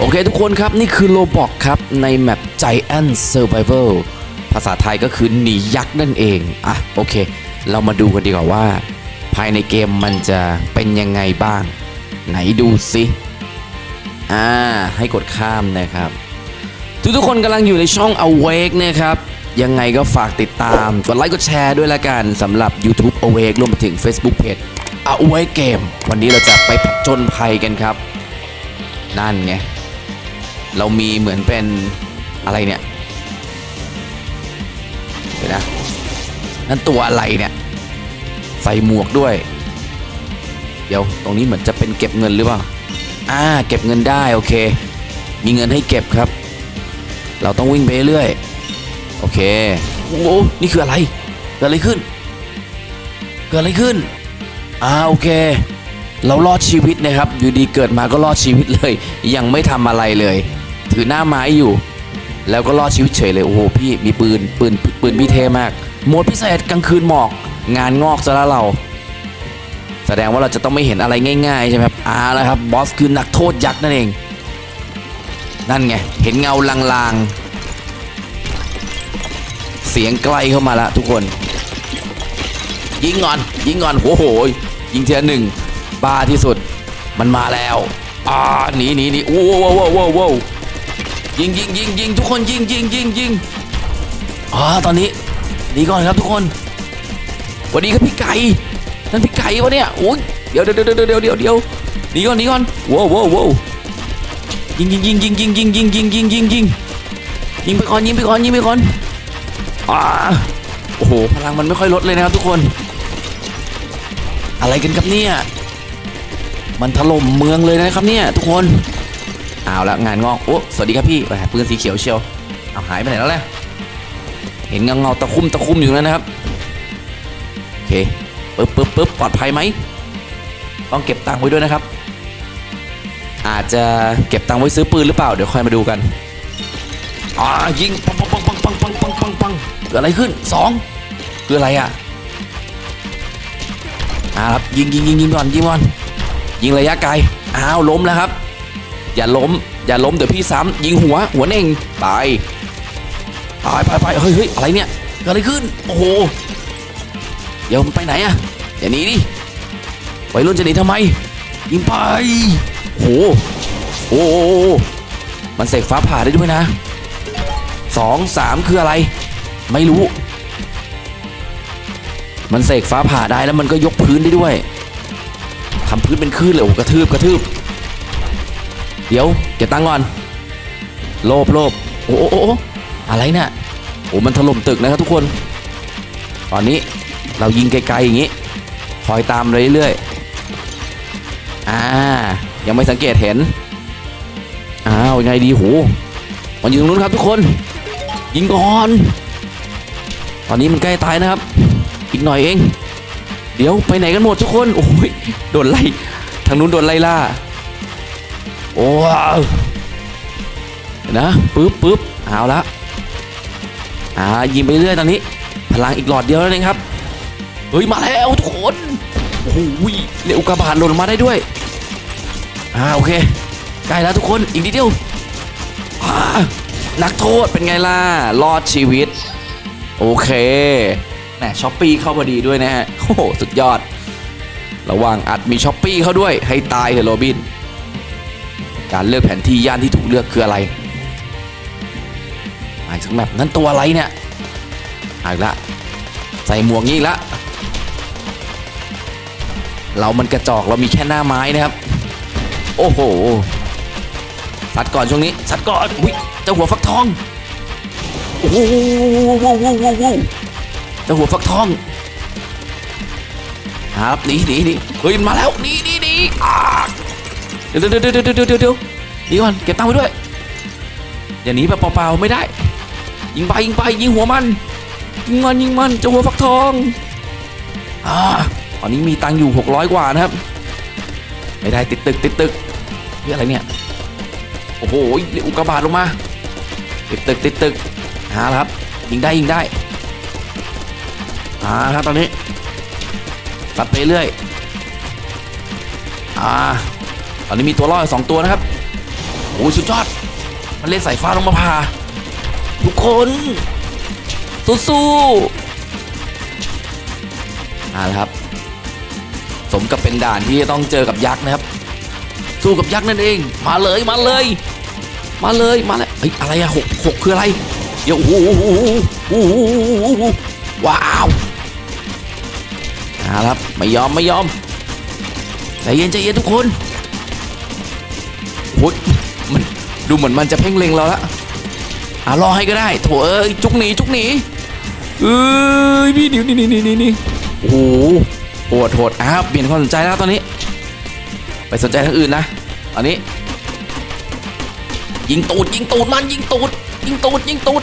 โอเคทุกคนครับนี่คือโลบอกครับ ในแมป Giant Survival ภาษาไทยก็คือหนียักษ์นั่นเอง อะโอเค เรามาดูกันดีกว่าว่า ภายในเกมมันจะเป็นยังไงบ้าง ไหนดูสิอ่าให้กดข้ามนะครับ ทุกทุกคนกำลังอยู่ในช่อง Awake นะครับ ยังไงก็ฝากติดตาม กดไลค์กดแชร์ด้วยละกันสำหรับ YouTube Awake รวมไปถึง Facebook Page Awake Game วันนี้เราจะไปผจญภัยกันครับ นั่นไง เรามีเหมือนเป็นอะไรเนี่ยเดี๋ยวนะนั่นตัวอะไรเนี่ยใส่หมวกด้วย เดี๋ยวตรงนี้เหมือนจะเป็นเก็บเงินหรือเปล่าอ่าเก็บเงินได้โอเค มีเงินให้เก็บครับ เราต้องวิ่งไปเรื่อยโอเคโอ้โหนี่คืออะไรเกิดอะไรขึ้น เกิดอะไรขึ้นอ่าโอเค เรารอดชีวิตนะครับ อยู่ดีเกิดมาก็รอดชีวิตเลย ยังไม่ทำอะไรเลย ถือหน้าไม้อยู่ แล้วก็รอดชีวิตเฉยเลย โอ้โหพี่มีปืนปืนปืนพี่เทมากโหมดพิเศษกลางคืนหมอก งานงอกซะแล้วเรา แสดงว่าเราจะต้องไม่เห็นอะไรง่ายๆใช่ไหมครับอ่าแล้วครับบอสคือนักโทษยักษ์นั่นเอง นั่นไงเห็นเงาลางๆ เสียงใกล้เข้ามาล้วทุกคน ยิงก่อน ยิงก่อนโอ้โหยิงเทียหนึ่งบ้าที่สุดมันมาแล้วอ่าหนีหนีหนีโอ้โหโอ้โหโอ้โห ยิงยิงยิงยิงทุกคนยิงยิงยิงยิงอ่าตอนนี้หนีก่อนครับทุกคนสวัสดีครับพี่ไก่นั่นพี่ไก่วะเนี่ยโอ้ยเดี๋ยวเดี๋ยวเดี๋ยวเดี๋ยวเดี๋ยวเดี๋ยวหนีก่อนหนีก่อนว้าวว้วว้วยิงยิงยิงยิงยิงยิงยิงยิงยิงยิงยิงยิงไปก่อนยิงไปก่อนยิงไปก่อนอ่าโอ้โหพลังมันไม่ค่อยลดเลยนะครับทุกคน อะไรกันครับเนี่ยมันถล่มเมืองเลยนะครับเนี่ยทุกคน เอาละงานงอกโอ้สวัสดีครับพี่แหมปืนสีเขียวเชียวเอาหายไปไหนแล้วล่ะเห็นเงาเงาตะคุ่มตะคุ่มอยู่นั่นนะครับโอเคปึ๊บปึ๊บปึ๊บปลอดภัยไหมต้องเก็บตังค์ไว้ด้วยนะครับ อาจจะเก็บตังค์ไว้ซื้อปืนหรือเปล่าเดี๋ยวค่อยมาดูกันอ่ายิงปังปังปังปังปังปังปังปังปังเกิดอะไรขึ้นสองคืออะไรอะอ่าครับยิงยิงยิงยิงก่อนยิงก่อนยิงระยะไกลอ้าวล้มแล้วครับ อย่าล้ม อย่าล้มเดี๋ยวพี่ซ้ำยิงหัวหัวเน่งไปไปไปไปเฮ้ยเฮ้ยอะไรเนี่ยเกิดอะไรขึ้นโอ้โหเดี๋ยวมันไปไหนอะอย่าหนีดิวัยรุ่นจะหนีทำไม ยิงไปโอ้โหโอ้โหมันเสกฟ้าผ่าได้ด้วยนะสองสามคืออะไร ไม่รู้ มันเสกฟ้าผ่าได้แล้วมันก็ยกพื้นได้ด้วยทำพื้นเป็นคลื่นเลยโอ้กระทืบกระทืบ เดี๋ยวเก็บตังค์ก่อน โลภโลภโอ้โอ้อะไรเนี่ยโอ้มันถล่มตึกนะครับทุกคน ตอนนี้เรายิงไกลๆอย่างนี้ คอยตามเรื่อยๆ อ่า ยังไม่สังเกตเห็น อ้าวยังไงดีโหมันอยู่ตรงนู้นครับทุกคน ยิงก่อน ตอนนี้มันใกล้ตายนะครับ อีกหน่อยเอง เดี๋ยวไปไหนกันหมดทุกคน โอ้ย โดนไล่ ทางนู้นโดนไล่ล่า โอ้เดี๋ยวนะปึ๊บปึ๊บเอาละอ่ายิงไปเรื่อยตอนนี้ พลังอีกหลอดเดียวแล้วเองครับ เฮ้ย มาแล้วทุกคนโอ้โหเรียอุกกาบาตหล่นมาได้ด้วยอ่าโอเคใกล้แล้วทุกคนอีกนิดเดียวอานักโทษเป็นไงล่ะ รอดชีวิต โอเคแหมช้อปปี้เข้าพอดีด้วยนะฮะโอ้โหสุดยอด ระหว่างอัดมีช้อปปี้เข้าด้วยให้ตายเถอะโรบิน การเลือกแผนที่ย่านที่ถูกเลือกคืออะไรมาอีกสักแมปนั้นตัวอะไรเนี่ยอีกละใส่หมวกงี้อีกละเรามันกระจอกเรามีแค่หน้าไม้นะครับ โอ้โหสัดก่อนช่วงนี้สัดก่อนอุ้ยเจ้าหัวฟักทองโอ้โหโว้โว้โว้โว้เจ้าหัวฟักทองครับหนีหนีหนีเฮ้ยมันมาแล้วหนีหนีหนีอ่า เดี๋ยวเดี๋ยวเดี๋ยวเดี๋ยวเดี๋ยวเดี๋ยวเดี๋ยวหนีก่อนเก็บตังค์ไว้ด้วยอย่าหนีแบบเปล่าๆไม่ได้ ยิงไปยิงไปยิงหัวมันยิงมันยิงมันจ้าหัวฟักทองอ่าตอนนี้มีตังค์อยู่ 600 กว่านะครับ ไม่ได้ติดตึกติดตึกนี่อะไรเนี่ยโอ้โหอุกกาบาตลงมา ติดตึกติดตึกหาครับ ยิงได้ยิงได้หาครับตอนนี้ตัดไปเรื่อยอ่า ตอนนี้มีตัวล่ออยู่สองตัวนะครับโอ้สุดยอด มันเล่นสายฟ้าลงมาพาทุกคนสู้ๆเอาละครับ สมกับเป็นด่านที่จะต้องเจอกับยักษ์นะครับ สู้กับยักษ์นั่นเอง มาเลยมาเลย มาเลยมาเลยเฮ้ยอะไรอะหกหกคืออะไรเดี๋ยวโอ้โหโอ้โหโอ้โหว้าวเอาละครับไม่ยอมไม่ยอมใจเย็นใจเย็นทุกคน ดูเหมือนมันจะเพ่งเล็งเราละอะรอให้ก็ได้โถเอ้ยจุกหนีจุกหนีเอ้ยพี่นิวนี่นี่นี่นี่นี่โอ้โหโหดโหดอ้าวเปลี่ยนความสนใจแล้วตอนนี้ ไปสนใจทางอื่นนะตอนนี้ ยิงตูดยิงตูดมันยิงตูดยิงตูดยิงตูด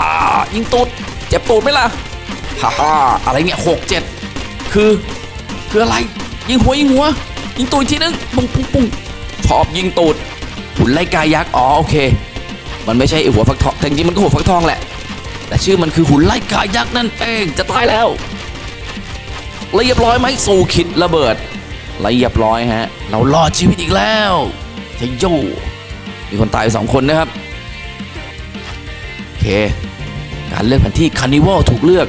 อ่ายิงตูดเจ็บตูดไหมล่ะฮ่าฮ่าอะไรเนี่ยหกเจ็ดคือคืออะไร ยิงหัวยิงหัวยิงตูดทีนึงปุ้งปุ้งปุ้งชอบยิงตูด หุ่นไล่กายักษ์อ๋อโอเค มันไม่ใช่ไอหัวฟักทองแต่จริงๆมันก็หัวฟักทองแหละ แต่ชื่อมันคือหุ่นไล่กายักษ์นั่นเองจะตายแล้วเรียบร้อยไหมสู่ขิดระเบิดเรียบร้อยฮะ เรารอดชีวิตอีกแล้วเทโยมีคนตายไปสองคนนะครับโอเค การเลือกแผนที่คานิวัลถูกเลือก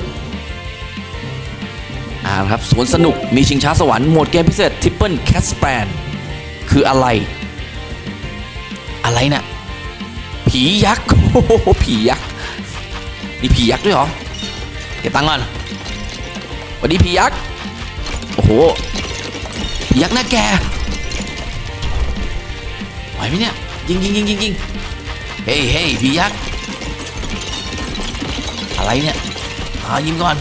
อ่าครับสวนสนุกมีชิงช้าสวรรค์โหมดเกมพิเศษทิปเปิลแคสแปนคืออะไร อะไรนะ่ะผียักษ์โอ้โหผียักษ์มีผียักษ์ด้วยเหรอเก็บตังค์ก่อนวัสดีผียักษ์โอ้โหผียักษ์หน้าแกไหวไหมเนี่ยยิงยิงยิงยิงยิงเฮ้ยเฮ้ยพี่ยักษ์อะไรเนี่ยอ่ายิงก่อน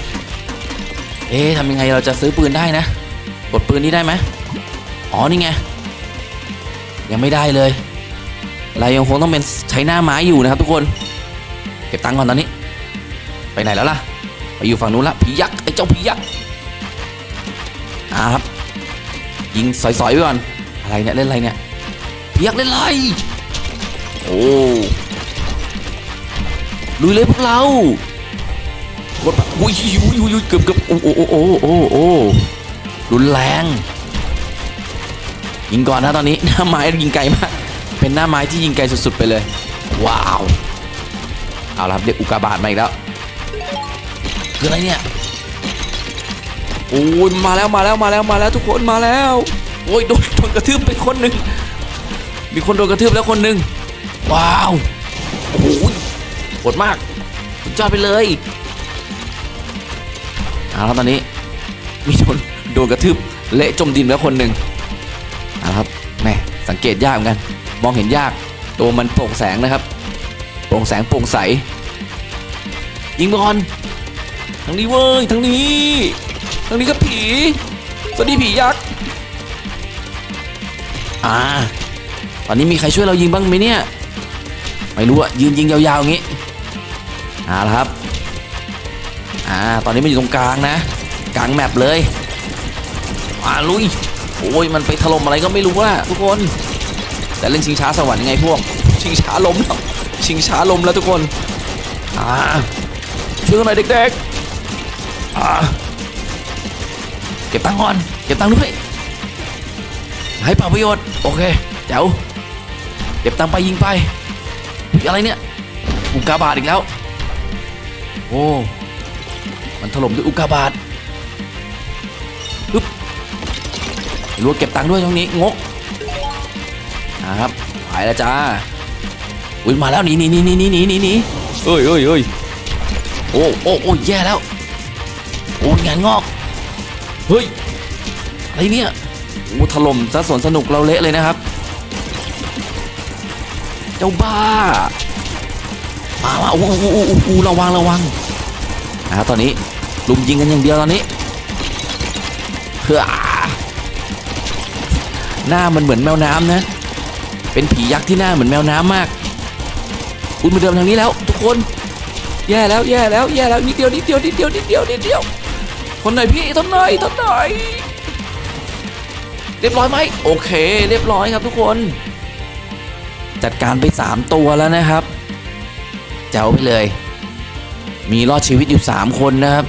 เอ๊ะทำยังไงเราจะซื้อปืนได้นะกดปืนนี้ได้ไหมอ๋อนี่ไงยังไม่ได้เลย เรายังคงต้องเป็นใช้หน้าไม้อยู่นะครับทุกคน เก็บตังค์ก่อนตอนนี้ ไปไหนแล้วล่ะ ไปอยู่ฝั่งนู้นละผียักษ์ไอ้เจ้าผียักษ์อ่าครับ ยิงสอยๆไว้ก่อน อะไรเนี่ยเล่นอะไรเนี่ยเพียกเล่นไร โอ้ลุยเลยพวกเรากดอุ้ยอุ้ยอุ้ยเกือบเกือบโอ้โอ้โอ้โอ้โอ้รุนแรง ยิงก่อนนะตอนนี้หน้าไม้ยิงไกลมาก เป็นหน้าไม้ที่ยิงไกลสุดๆไปเลย ว้าว เอาละครับเด็กอุกกาบาตมาอีกแล้วคืออะไรเนี่ยโอ้ยมาแล้วมาแล้วมาแล้วมาแล้วทุกคนมาแล้วโอ้ยโดนโดนกระทืบไปคนหนึ่งมีคนโดนกระทืบแล้วคนหนึ่งว้าวโอ้โหโหดมากสุดยอดไปเลยเอาละครับตอนนี้มีโดนโดนกระทืบเละจมดินแล้วคนหนึ่งเอาละครับแหม่สังเกตยากเหมือนกัน มองเห็นยาก ตัวมันโปร่งแสงนะครับ โปร่งแสงโปร่งใส ยิงบอลทางนี้เว้ยทางนี้ ทางนี้ก็ผี สวัสดีผียักษ์ อ่า ตอนนี้มีใครช่วยเรายิงบ้างไหมเนี่ย ไม่รู้อะยืนยิงยาวๆอย่างงี้เอาละครับ อ่า ตอนนี้มันอยู่ตรงกลางนะ กลางแมปเลย อ่าลุย โอ้ย มันไปถล่มอะไรก็ไม่รู้ว่าทุกคน แต่เล่นชิงช้าสวรรค์ยังไงพวก ชิงช้าลมแล้วชิงช้าลมแล้วทุกคนอ่าช่วยกันหน่อยเด็กๆอ่าเก็บตังค์ก่อนเก็บตังค์ด้วยให้เป่าประโยชน์โอเคเจ๋วเก็บตังค์ไปยิงไปอะไรเนี่ยอุกกาบาตอีกแล้ว โอ้ มันถล่มด้วยอุกกาบาตปึ๊บรู้ว่าเก็บตังค์ด้วยตรงนี้งก นะครับไปแล้วจ้าอุ้ยมาแล้วหนีหนีหนีหนีหนีหนีหนีหนีเอ้ยเอ้ยเอ้ยโอ้โอ้โอ้แย่แล้วโอ้งานงอกเฮ้ยอะไรเนี่ยโอ้ถล่มซะสวนสนุกเราเละเลยนะครับ เจ้าบ้ามามาอู้อู้อู้อู้อู้ระวังระวังอ่าตอนนี้ลุมยิงกันอย่างเดียวตอนนี้เฮ้อหน้ามันเหมือนแมวน้ำนะ เป็นผียักษ์ที่หน้าเหมือนแมวน้ำมากอุ้ยมาเดินทางนี้แล้ว ทุกคน แย่แล้วแย่แล้วแย่แล้วนิดเดียวนิดเดียวนิดเดียวนิดเดียวนิดเดียวทนหน่อยพี่ทนหน่อยทนหน่อย เรียบร้อยไหมโอเค เรียบร้อยครับทุกคน จัดการไป 3 ตัวแล้วนะครับแจ๋วไปเลย มีรอดชีวิตอยู่ 3 คนนะครับ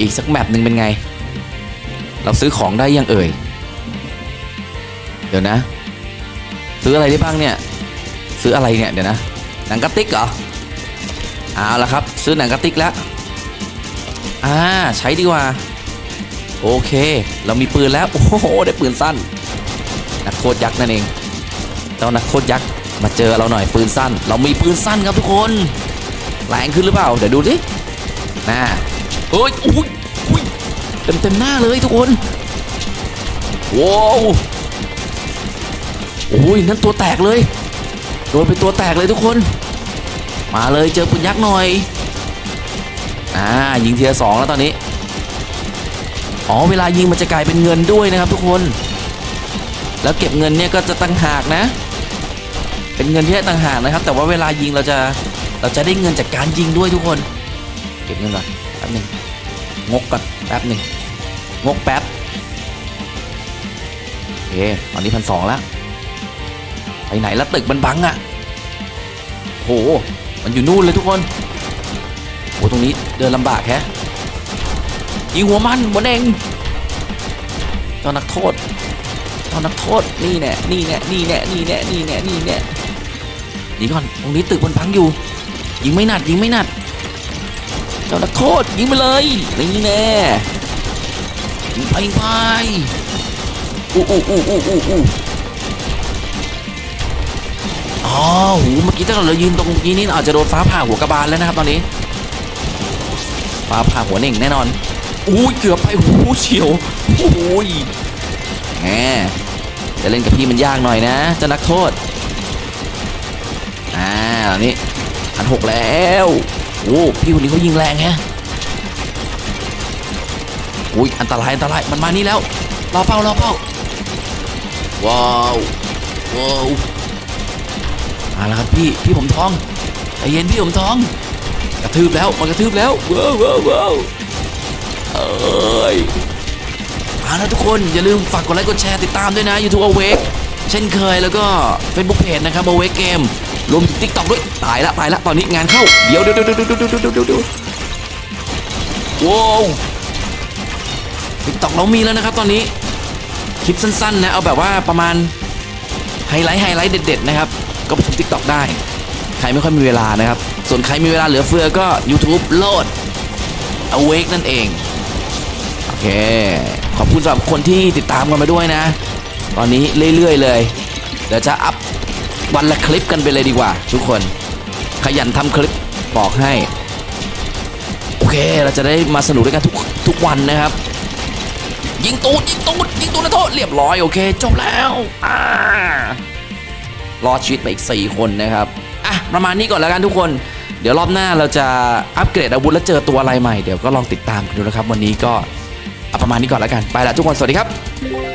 อีกสักแมปหนึ่งเป็นไง เราซื้อของได้ยังเอ่ย เดี๋ยวนะ ซื้ออะไรได้บ้างเนี่ย ซื้ออะไรเนี่ยเดี๋ยวนะหนังกระติกเหรอเอาละครับ ซื้อหนังกระติกแล้วอ่าใช้ดีกว่า โอเค เรามีปืนแล้ว โอ้โหได้ปืนสั้น นักโทษยักษ์นั่นเองเจ้านักโทษยักษ์มาเจอเราหน่อยปืนสั้น เรามีปืนสั้นครับทุกคนแรงขึ้นหรือเปล่า เดี๋ยวดูดิน่าเอ้ยอุ้ยเต็มเต็มหน้าเลยทุกคนว้าว โอ้ยนั่นตัวแตกเลยโดนเป็นตัวแตกเลยทุกคน มาเลยเจอปืนยักษ์หน่อยอ่ายิงเทียสองแล้วตอนนี้อ๋อเวลายิงมันจะกลายเป็นเงินด้วยนะครับทุกคน แล้วเก็บเงินเนี่ยก็จะตั้งหากนะ เป็นเงินที่ได้ต่างหากนะครับ แต่ว่าเวลายิงเราจะเราจะได้เงินจากการยิงด้วยทุกคน เก็บเงินก่อนแป๊บหนึ่งงกก่อนแป๊บหนึ่งงกแป๊บโอเคตอนนี้พันสองแล้ว ไปไหนแล้วตึกมันบังอะ่ะโห มันอยู่นู่นเลยทุกคนโหตรงนี้เดินลำบากแฮะยิงหัวมันหมดเองเจ้านักโทษเจ้านักโทษนี่แน่นี่แน่นี่แน่นี่แน่นี่แน่นี่แน่หนีก่อนตรงนี้ตึกมันพังอยู่ยิงไม่หนัดยิงไม่หนัดเจ้านักโทษยิงไปเลยนี่แน่ยิงไปยิงไปอู้อู้อู้อู้อู้ อู้อ๋อหูเมื่อกี้ถ้าเรายืนตรงนี้นี่อาจจะโดนฟ้าผ่าหัวกระบาลแล้วนะครับตอนนี้ ฟ้าผ่าหัวเน่งแน่นอนอุ้ยเกือบไปหูเฉียวโอ้ยแหมจะเล่นกับพี่มันยากหน่อยนะจ้านักโทษอ่าตอนนี้พันหกแล้วโอ้พี่คนนี้เขายิงแรงแฮะอุ้ยอันตรายอันตรายมันมานี่แล้วรอเป้ารอเป้าว้าวว้าว มาแล้วครับพี่พี่ผมทองใจเย็นพี่ผมทอง กระทืบแล้วมันกระทืบแล้วว้าวว้าวเอ้ยมาแล้วทุกคนอย่าลืมฝากกดไลค์กดแชร์ติดตามด้วยนะ YouTube Awake เช่นเคยแล้วก็ Facebook Page นะครับ Awake Game รวมถึง TikTok ด้วยตายละตายละตอนนี้งานเข้า เดี๋ยวเดี๋ยวเดี๋ยวเดี๋ยวเดี๋ยวเดี๋ยวว้าวติ๊กต็อกเรามีแล้วนะครับตอนนี้ คลิปสั้นๆนะ เอาแบบว่าประมาณไฮไลท์ไฮไลท์เด็ด ๆ นะครับ ก็ไปชม TikTok ได้ ใครไม่ค่อยมีเวลานะครับ ส่วนใครมีเวลาเหลือเฟือก็ YouTube โหลด Awake นั่นเอง โอเค ขอบคุณสำหรับคนที่ติดตามกันมาด้วยนะ ตอนนี้เรื่อยๆเลย เดี๋ยวจะอัพวันละคลิปกันไปเลยดีกว่า ทุกคน ขยันทำคลิปบอกให้ โอเค เราจะได้มาสนุกด้วยกันทุกทุกวันนะครับยิงตูดยิงตูดยิงตูดนะโทษเรียบร้อย โอเค จบแล้วอ่า รอดชีวิตไปอีก 4 คนนะครับ อะ ประมาณนี้ก่อนแล้วกันทุกคน เดี๋ยวรอบหน้าเราจะอัปเกรดอาวุธแล้วเจอตัวอะไรใหม่ เดี๋ยวก็ลองติดตามกันดูนะครับ วันนี้ก็เอาประมาณนี้ก่อนแล้วกัน ไปละทุกคน สวัสดีครับ